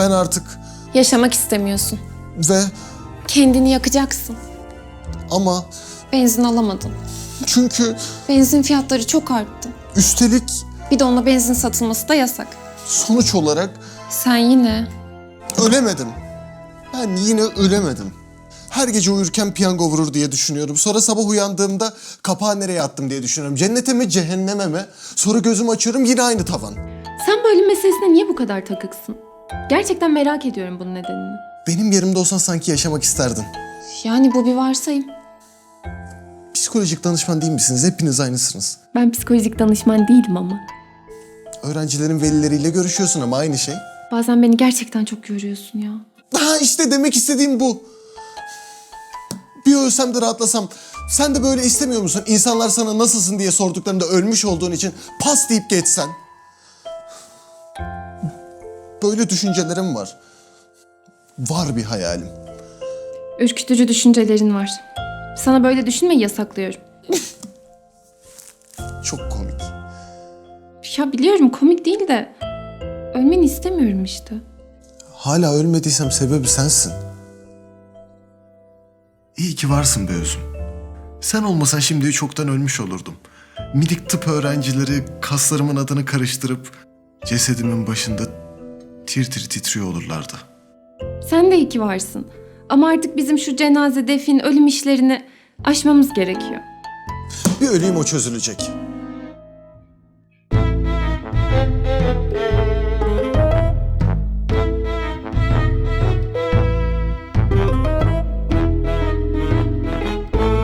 Ben artık Yaşamak istemiyorsun. ve Kendini yakacaksın. ama Benzin alamadın. çünkü Benzin fiyatları çok arttı. üstelik Bir de ona benzin satılması da yasak. sonuç olarak Sen yine ölemedim. Ben yine ölemedim. Her gece uyurken piyango vurur diye düşünüyorum. Sonra sabah uyandığımda kapağı nereye attım diye düşünüyorum. Cennete mi cehenneme mi? Sonra gözümü açıyorum yine aynı tavan. Sen bu ölüm meselesine niye bu kadar takıksın? Gerçekten merak ediyorum bunun nedenini. Benim yerimde olsan sanki yaşamak isterdin. yani bu bir varsayım. Psikolojik danışman değil misiniz? Hepiniz aynısınız. Ben psikolojik danışman değilim ama. Öğrencilerin velileriyle görüşüyorsun ama aynı şey. Bazen beni gerçekten çok yoruyorsun ya. Ha işte demek istediğim bu. Bir ölsem de rahatlasam. Sen de böyle istemiyor musun? İnsanlar sana nasılsın diye sorduklarında ölmüş olduğun için pas deyip geçsen. Böyle düşüncelerim var. Var bir hayalim. Ürkütücü düşüncelerin var. Sana böyle düşünmeyi yasaklıyorum. Çok komik. Ya biliyorum komik değil de ölmeni istemiyorum işte. Hala ölmediysem sebebi sensin. İyi ki varsın be Özüm. Sen olmasan şimdi çoktan ölmüş olurdum. Minik tıp öğrencileri kaslarımın adını karıştırıp cesedimin başında tir tir titriyor olurlardı. Sen de iyi ki varsın. Ama artık bizim şu cenaze, defin, ölüm işlerini aşmamız gerekiyor. Bir öleyim o çözülecek.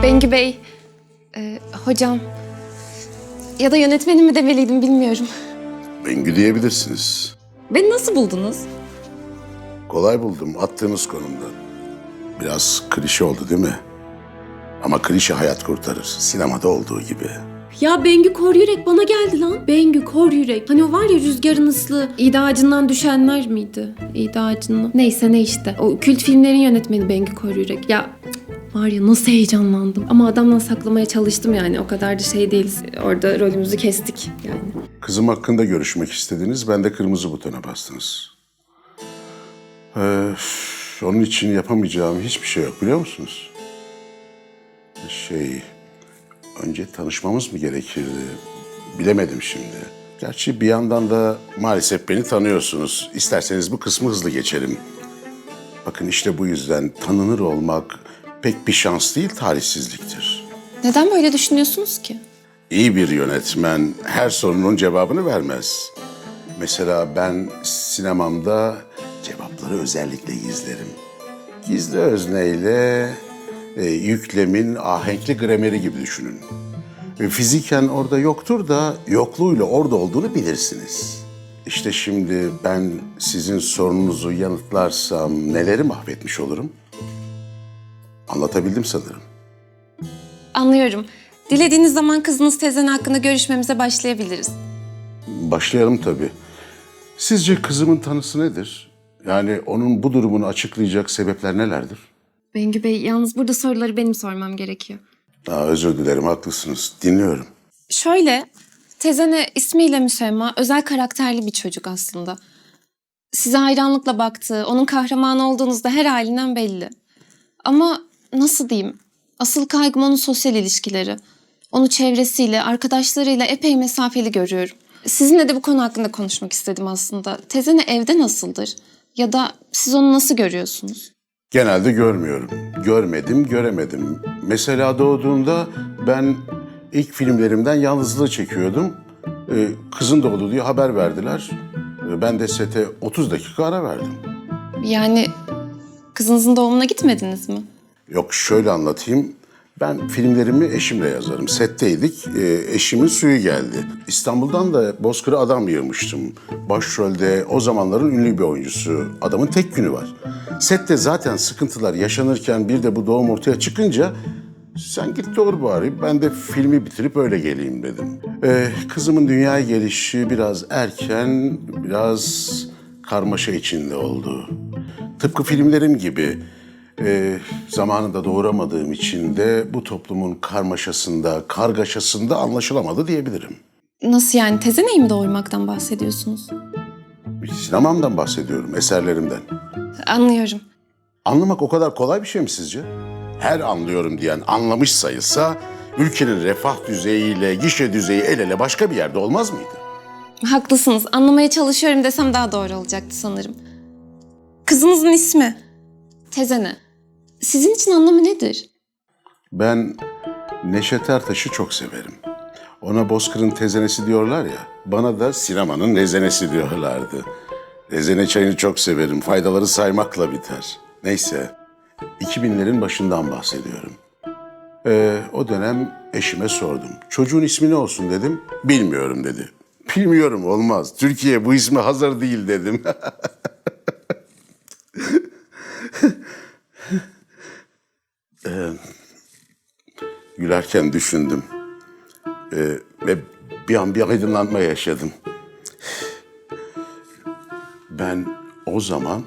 Bengü Bey, e, hocam ya da yönetmenim mi demeliydim bilmiyorum. Bengü diyebilirsiniz. Beni nasıl buldunuz? Kolay buldum attığınız konumdan. Biraz klişe oldu değil mi? Ama klişe hayat kurtarır. Sinemada olduğu gibi. Ya Bengü Kor Yürek bana geldi lan. Bengü Kor Yürek. Hani o var ya rüzgarın ıslı. İğde ağacından düşenler miydi? İğde ağacından. Neyse ne işte. O kült filmlerin yönetmeni Bengü Kor Yürek. Ya cık, var ya nasıl heyecanlandım. Ama adamdan saklamaya çalıştım yani. O kadar da şey değil. Orada rolümüzü kestik yani. Kızım hakkında görüşmek istediniz. Ben de kırmızı butona bastınız. Ee, onun için yapamayacağım hiçbir şey yok biliyor musunuz? Şey, önce tanışmamız mı gerekirdi? Bilemedim şimdi. Gerçi bir yandan da maalesef beni tanıyorsunuz. İsterseniz bu kısmı hızlı geçelim. Bakın işte bu yüzden tanınır olmak pek bir şans değil, talihsizliktir. Neden böyle düşünüyorsunuz ki? İyi bir yönetmen her sorunun cevabını vermez. Mesela ben sinemamda cevapları özellikle gizlerim. Gizli özneyle e, yüklemin ahenkli grameri gibi düşünün. E, fiziken orada yoktur da yokluğuyla orada olduğunu bilirsiniz. İşte şimdi ben sizin sorununuzu yanıtlarsam neleri mahvetmiş olurum? Anlatabildim sanırım. Anlıyorum. Dilediğiniz zaman kızınız tezen hakkında görüşmemize başlayabiliriz. Başlayalım tabii. Sizce kızımın tanısı nedir? Yani onun bu durumunu açıklayacak sebepler nelerdir? Bengü Bey, yalnız burada soruları benim sormam gerekiyor. Aa, özür dilerim, haklısınız. Dinliyorum. Şöyle, Tezene ismiyle müsemma özel karakterli bir çocuk aslında. Size hayranlıkla baktığı, onun kahramanı olduğunuzda her halinden belli. Ama nasıl diyeyim, asıl kaygım onun sosyal ilişkileri. Onu çevresiyle, arkadaşlarıyla epey mesafeli görüyorum. Sizinle de bu konu hakkında konuşmak istedim aslında. Tezene evde nasıldır? Ya da siz onu nasıl görüyorsunuz? Genelde görmüyorum. Görmedim, göremedim. Mesela doğduğunda ben ilk filmlerimden yalnızlığı çekiyordum. Ee, kızın doğdu diye haber verdiler. Ee, ben de sete 30 dakika ara verdim. Yani kızınızın doğumuna gitmediniz mi? Yok şöyle anlatayım. Ben filmlerimi eşimle yazarım. Setteydik, e, eşimin suyu geldi. İstanbul'dan da Bozkır'a adam yığmıştım. Başrolde o zamanların ünlü bir oyuncusu. Adamın tek günü var. Sette zaten sıkıntılar yaşanırken bir de bu doğum ortaya çıkınca... Sen git doğru bari, ben de filmi bitirip öyle geleyim dedim. E, kızımın dünyaya gelişi biraz erken, biraz karmaşa içinde oldu. Tıpkı filmlerim gibi e, zamanında doğuramadığım için de bu toplumun karmaşasında, kargaşasında anlaşılamadı diyebilirim. Nasıl yani tezeneyi mi doğurmaktan bahsediyorsunuz? Sinemamdan bahsediyorum, eserlerimden. Anlıyorum. Anlamak o kadar kolay bir şey mi sizce? Her anlıyorum diyen anlamış sayılsa ülkenin refah düzeyiyle gişe düzeyi el ele başka bir yerde olmaz mıydı? Haklısınız. Anlamaya çalışıyorum desem daha doğru olacaktı sanırım. Kızınızın ismi? Tezene. Sizin için anlamı nedir? Ben Neşet Ertaş'ı çok severim. Ona Bozkır'ın tezenesi diyorlar ya, bana da sinemanın rezenesi diyorlardı. Rezene çayını çok severim, faydaları saymakla biter. Neyse, 2000'lerin başından bahsediyorum. Ee, o dönem eşime sordum. Çocuğun ismi ne olsun dedim, bilmiyorum dedi. Bilmiyorum olmaz, Türkiye bu isme hazır değil dedim. Gülerken düşündüm. Ee, ve bir an bir aydınlanma yaşadım. Ben o zaman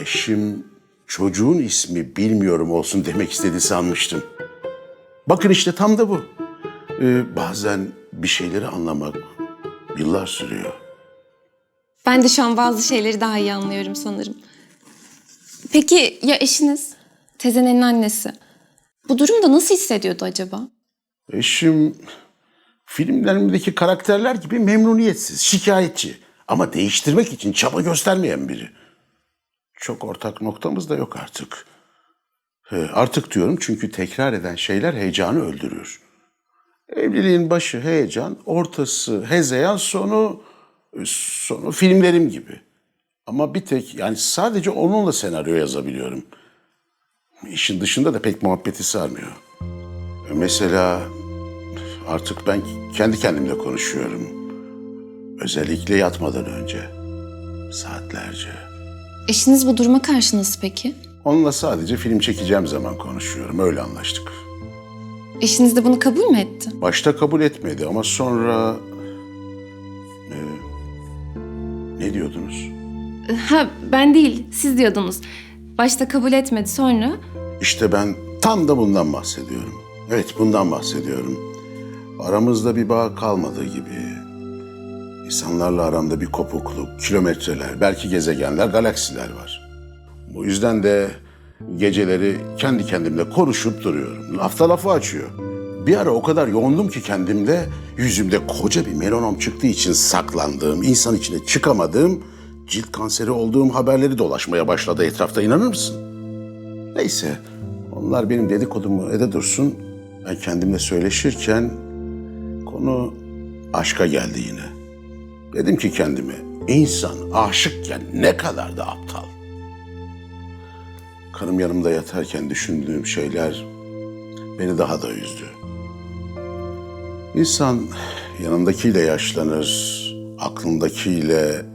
eşim çocuğun ismi bilmiyorum olsun demek istedi sanmıştım. Bakın işte tam da bu. Ee, bazen bir şeyleri anlamak yıllar sürüyor. Ben de şu an bazı şeyleri daha iyi anlıyorum sanırım. Peki ya eşiniz? Tezene'nin annesi. Bu durumda nasıl hissediyordu acaba? Eşim filmlerimdeki karakterler gibi memnuniyetsiz, şikayetçi. Ama değiştirmek için çaba göstermeyen biri. Çok ortak noktamız da yok artık. He, artık diyorum çünkü tekrar eden şeyler heyecanı öldürür. Evliliğin başı heyecan, ortası hezeyan, sonu sonu filmlerim gibi. Ama bir tek yani sadece onunla senaryo yazabiliyorum. İşin dışında da pek muhabbeti sarmıyor. Mesela artık ben kendi kendimle konuşuyorum. Özellikle yatmadan önce. Saatlerce. Eşiniz bu duruma karşı nasıl peki? Onunla sadece film çekeceğim zaman konuşuyorum. Öyle anlaştık. Eşiniz de bunu kabul mü etti? Başta kabul etmedi ama sonra... e, ne diyordunuz? Ha ben değil siz diyordunuz. Başta kabul etmedi sonra İşte ben tam da bundan bahsediyorum. Evet bundan bahsediyorum. Aramızda bir bağ kalmadığı gibi. İnsanlarla aramda bir kopukluk, kilometreler, belki gezegenler, galaksiler var. Bu yüzden de geceleri kendi kendimle konuşup duruyorum. Lafta lafı açıyor. Bir ara o kadar yoğundum ki kendimde, yüzümde koca bir melanom çıktığı için saklandığım, insan içine çıkamadığım, cilt kanseri olduğum haberleri dolaşmaya başladı etrafta inanır mısın? Neyse, onlar benim dedikodumu ede dursun. Ben kendimle söyleşirken konu aşka geldi yine. Dedim ki kendime, insan aşıkken ne kadar da aptal. Karım yanımda yatarken düşündüğüm şeyler beni daha da üzdü. İnsan yanındakiyle yaşlanır, aklındakiyle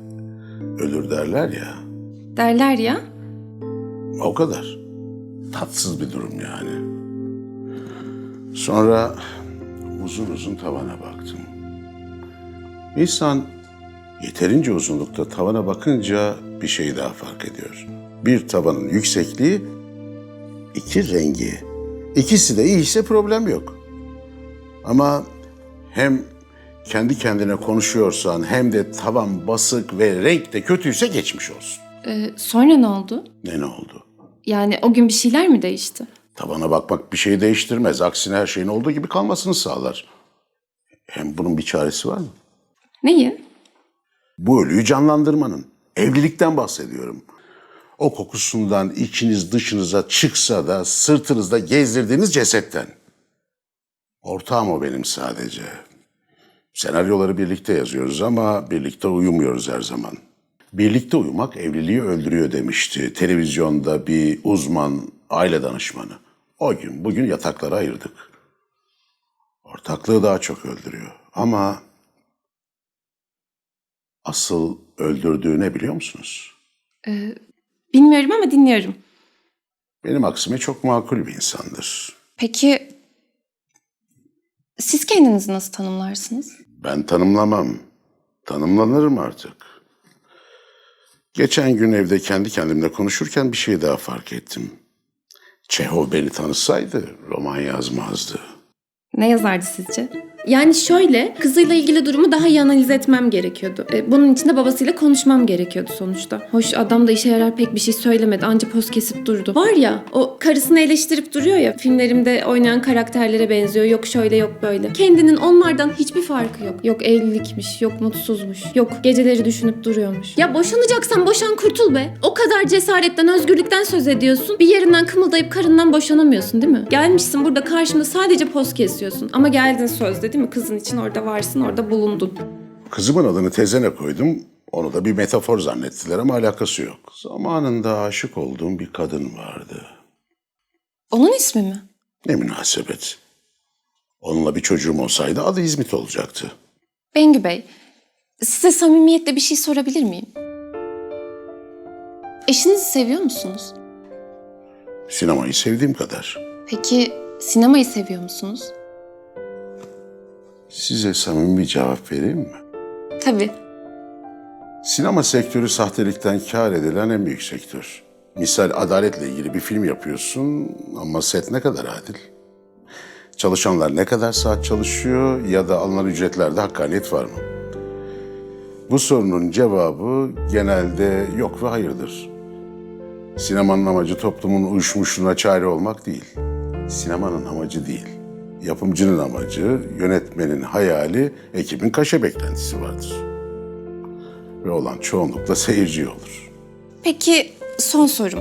ölür derler ya. Derler ya. O kadar. Tatsız bir durum yani. Sonra uzun uzun tavana baktım. İnsan yeterince uzunlukta tavana bakınca bir şey daha fark ediyor. Bir tavanın yüksekliği, iki rengi. İkisi de iyiyse problem yok. Ama hem kendi kendine konuşuyorsan hem de tavan basık ve renk de kötüyse geçmiş olsun. Ee, sonra ne oldu? Ne ne oldu? Yani o gün bir şeyler mi değişti? Tavana bakmak bir şey değiştirmez. Aksine her şeyin olduğu gibi kalmasını sağlar. Hem bunun bir çaresi var mı? Neyi? Bu ölüyü canlandırmanın. Evlilikten bahsediyorum. O kokusundan içiniz dışınıza çıksa da sırtınızda gezdirdiğiniz cesetten. Ortağım o benim sadece. Senaryoları birlikte yazıyoruz ama birlikte uyumuyoruz her zaman. Birlikte uyumak evliliği öldürüyor demişti televizyonda bir uzman aile danışmanı. O gün bugün yatakları ayırdık. Ortaklığı daha çok öldürüyor. Ama asıl öldürdüğü ne biliyor musunuz? Bilmiyorum ama dinliyorum. Benim aksime çok makul bir insandır. Peki siz kendinizi nasıl tanımlarsınız? Ben tanımlamam. Tanımlanırım artık. Geçen gün evde kendi kendimle konuşurken bir şey daha fark ettim. Çehov beni tanısaydı roman yazmazdı. Ne yazardı sizce? Yani şöyle, kızıyla ilgili durumu daha iyi analiz etmem gerekiyordu. E, bunun için de babasıyla konuşmam gerekiyordu sonuçta. Hoş adam da işe yarar pek bir şey söylemedi. Anca poz kesip durdu. Var ya, o karısını eleştirip duruyor ya, filmlerimde oynayan karakterlere benziyor. Yok şöyle yok böyle. Kendinin onlardan hiçbir farkı yok. Yok evlilikmiş, yok mutsuzmuş, yok geceleri düşünüp duruyormuş. Ya boşanacaksan boşan kurtul be. O kadar cesaretten, özgürlükten söz ediyorsun. Bir yerinden kımıldayıp karından boşanamıyorsun değil mi? Gelmişsin burada karşımda sadece poz kesiyorsun. Ama geldin sözde değil mi? Kızın için orada varsın, orada bulundun. Kızımın adını tezene koydum. Onu da bir metafor zannettiler ama alakası yok. Zamanında aşık olduğum bir kadın vardı. Onun ismi mi? Ne münasebet. Onunla bir çocuğum olsaydı adı İzmit olacaktı. Bengü Bey, size samimiyetle bir şey sorabilir miyim? Eşinizi seviyor musunuz? Sinemayı sevdiğim kadar. Peki sinemayı seviyor musunuz? Size samimi bir cevap vereyim mi? Tabii. Sinema sektörü sahtelikten kar edilen en büyük sektör. Misal adaletle ilgili bir film yapıyorsun ama set ne kadar adil? Çalışanlar ne kadar saat çalışıyor ya da alınan ücretlerde hakkaniyet var mı? Bu sorunun cevabı genelde yok ve hayırdır. Sinemanın amacı toplumun uyuşmuşluğuna çare olmak değil. Sinemanın amacı değil. Yapımcının amacı, yönetmenin hayali, ekibin kaşe beklentisi vardır ve olan çoğunlukla seyirci olur. Peki son sorum.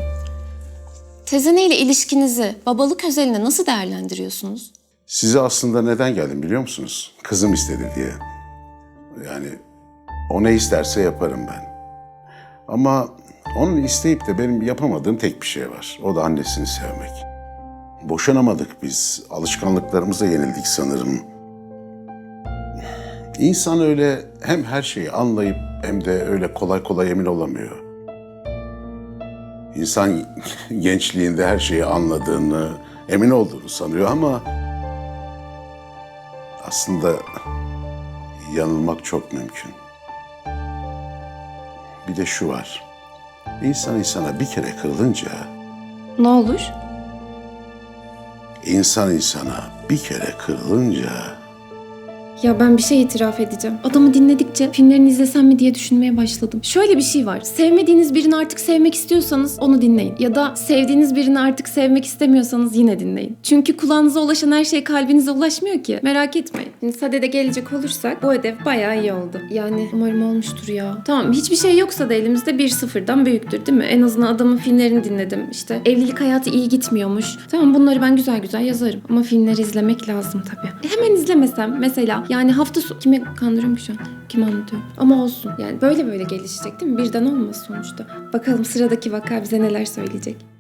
Tezene ile ilişkinizi babalık özelinde nasıl değerlendiriyorsunuz? Size aslında neden geldim biliyor musunuz? Kızım istedi diye. Yani o ne isterse yaparım ben. Ama onun isteyip de benim yapamadığım tek bir şey var. O da annesini sevmek. Boşanamadık biz. Alışkanlıklarımıza yenildik sanırım. İnsan öyle hem her şeyi anlayıp hem de öyle kolay kolay emin olamıyor. İnsan gençliğinde her şeyi anladığını, emin olduğunu sanıyor ama aslında yanılmak çok mümkün. Bir de şu var. İnsan insana bir kere kırılınca, Ne olur? İnsan insana bir kere kırılınca Ya ben bir şey itiraf edeceğim. Adamı dinledikçe filmlerini izlesem mi diye düşünmeye başladım. Şöyle bir şey var. Sevmediğiniz birini artık sevmek istiyorsanız onu dinleyin. Ya da sevdiğiniz birini artık sevmek istemiyorsanız yine dinleyin. Çünkü kulağınıza ulaşan her şey kalbinize ulaşmıyor ki. Merak etmeyin. Şimdi sadede gelecek olursak bu ödev bayağı iyi oldu. Yani umarım olmuştur ya. Tamam hiçbir şey yoksa da elimizde bir sıfırdan büyüktür değil mi? En azından adamın filmlerini dinledim. İşte evlilik hayatı iyi gitmiyormuş. Tamam bunları ben güzel güzel yazarım. Ama filmleri izlemek lazım tabii. E, hemen izlemesem mesela yani hafta sonu... Kimi kandırıyorum ki şu an? Kim anlatıyorum? Ama olsun. Yani böyle böyle gelişecek değil mi? Birden olmaz sonuçta. Bakalım sıradaki vaka bize neler söyleyecek.